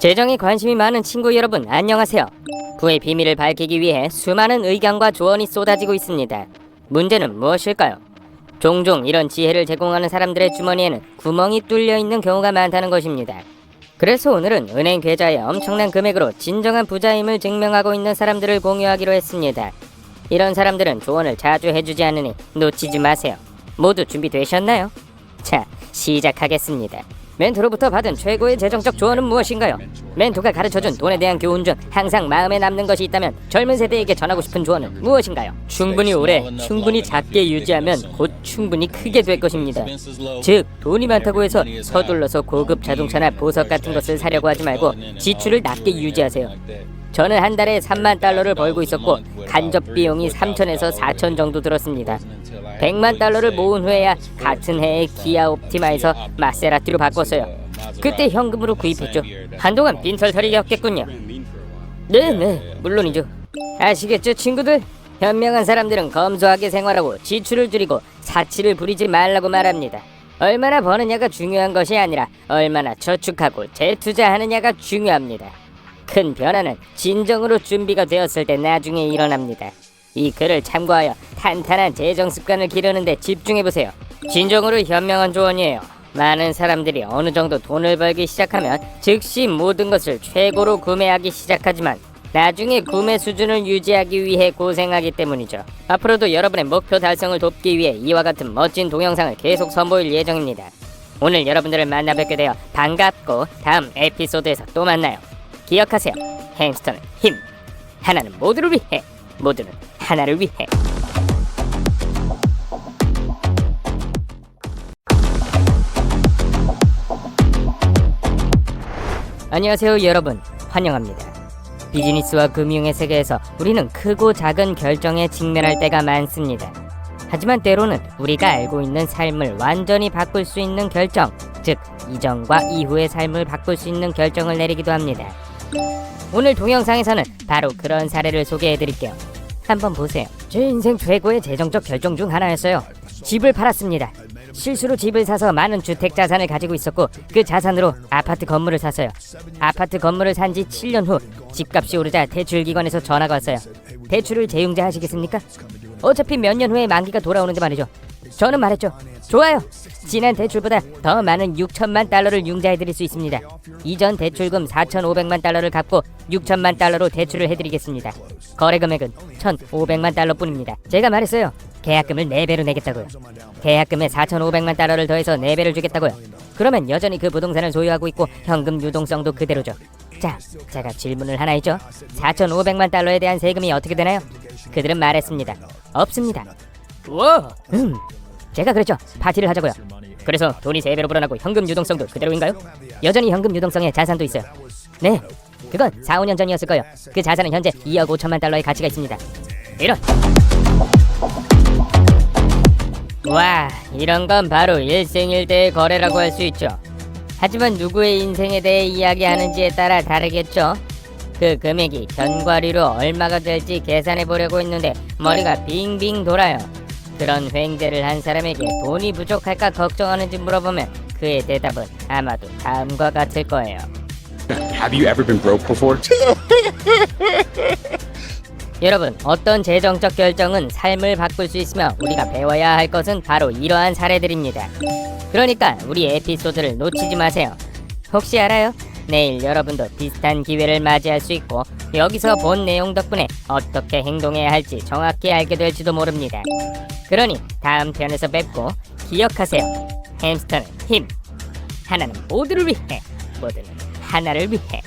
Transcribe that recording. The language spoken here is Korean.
재정에 관심이 많은 친구 여러분 안녕하세요. 부의 비밀을 밝히기 위해 수많은 의견과 조언이 쏟아지고 있습니다. 문제는 무엇일까요? 종종 이런 지혜를 제공하는 사람들의 주머니에는 구멍이 뚫려 있는 경우가 많다는 것입니다. 그래서 오늘은 은행 계좌에 엄청난 금액으로 진정한 부자임을 증명하고 있는 사람들을 공유하기로 했습니다. 이런 사람들은 조언을 자주 해주지 않으니 놓치지 마세요. 모두 준비되셨나요? 자, 시작하겠습니다. 멘토로부터 받은 최고의 재정적 조언은 무엇인가요? 멘토가 가르쳐준 돈에 대한 교훈 중 항상 마음에 남는 것이 있다면 젊은 세대에게 전하고 싶은 조언은 무엇인가요? 충분히 오래, 충분히 작게 유지하면 곧 충분히 크게 될 것입니다. 즉, 돈이 많다고 해서 서둘러서 고급 자동차나 보석 같은 것을 사려고 하지 말고 지출을 낮게 유지하세요. 저는 한 달에 3만 달러를 벌고 있었고 간접 비용이 3천에서 4천 정도 들었습니다. 100만 달러를 모은 후에야 같은 해에 기아 옵티마에서 마세라티로 바꿨어요. 그때 현금으로 구입했죠. 한동안 빈털터리였겠군요. 네네 물론이죠. 아시겠죠 친구들? 현명한 사람들은 검소하게 생활하고 지출을 줄이고 사치를 부리지 말라고 말합니다. 얼마나 버느냐가 중요한 것이 아니라 얼마나 저축하고 재투자하느냐가 중요합니다. 큰 변화는 진정으로 준비가 되었을 때 나중에 일어납니다. 이 글을 참고하여 탄탄한 재정 습관을 기르는데 집중해 보세요. 진정으로 현명한 조언이에요. 많은 사람들이 어느 정도 돈을 벌기 시작하면 즉시 모든 것을 최고로 구매하기 시작하지만 나중에 구매 수준을 유지하기 위해 고생하기 때문이죠. 앞으로도 여러분의 목표 달성을 돕기 위해 이와 같은 멋진 동영상을 계속 선보일 예정입니다. 오늘 여러분들을 만나 뵙게 되어 반갑고 다음 에피소드에서 또 만나요. 기억하세요. 햄스터는 힘. 하나는 모두를 위해. 모두는 하나를 위해. 안녕하세요, 여러분. 환영합니다. 비즈니스와 금융의 세계에서 우리는 크고 작은 결정에 직면할 때가 많습니다. 하지만 때로는 우리가 알고 있는 삶을 완전히 바꿀 수 있는 결정, 즉 이전과 이후의 삶을 바꿀 수 있는 결정을 내리기도 합니다. 오늘 동영상에서는 바로 그런 사례를 소개해 드릴게요. 한번 보세요. 제 인생 최고의 재정적 결정 중 하나였어요. 집을 팔았습니다. 실수로 집을 사서 많은 주택 자산을 가지고 있었고 그 자산으로 아파트 건물을 샀어요. 아파트 건물을 산 지 7년 후 집값이 오르자 대출 기관에서 전화가 왔어요. 대출을 재융자 하시겠습니까? 어차피 몇 년 후에 만기가 돌아오는데 말이죠. 저는 말했죠. 좋아요. 지난 대출보다 더 많은 6천만 달러를 융자해 드릴 수 있습니다. 이전 대출금 4,500만 달러를 갚고 6천만 달러로 대출을 해드리겠습니다. 거래 금액은 1,500만 달러뿐입니다. 제가 말했어요. 계약금을 4배로 내겠다고요. 계약금에 4,500만 달러를 더해서 4배를 주겠다고요. 그러면 여전히 그 부동산을 소유하고 있고 현금 유동성도 그대로죠. 자, 제가 질문을 하나 했죠. 4,500만 달러에 대한 세금이 어떻게 되나요? 그들은 말했습니다. 없습니다. 와, 음, 제가 그랬죠. 파티를 하자고요. 그래서 돈이 세 배로 불어나고 현금 유동성도 그대로인가요? 여전히 현금 유동성에 자산도 있어요. 네, 그건 4, 5년 전이었을 거예요. 그 자산은 현재 2억 5천만 달러의 가치가 있습니다. 이런. 와, 이런 건 바로 일생일대의 거래라고 할 수 있죠. 하지만 누구의 인생에 대해 이야기하는지에 따라 다르겠죠. 그 금액이 견과류로 얼마가 될지 계산해 보려고 했는데 머리가 빙빙 돌아요. 그런 횡재를 한 사람에게 돈이 부족할까 걱정하는지 물어보면 그의 대답은 아마도 다음과 같을 거예요. Have you ever been broke before? 여러분, 어떤 재정적 결정은 삶을 바꿀 수 있으며 우리가 배워야 할 것은 바로 이러한 사례들입니다. 그러니까 우리 에피소드를 놓치지 마세요. 혹시 알아요? 내일 여러분도 비슷한 기회를 맞이할 수 있고 여기서 본 내용 덕분에 어떻게 행동해야 할지 정확히 알게 될지도 모릅니다. 그러니 다음 편에서 뵙고 기억하세요. 햄스터는 힘. 하나는 모두를 위해, 모두는 하나를 위해.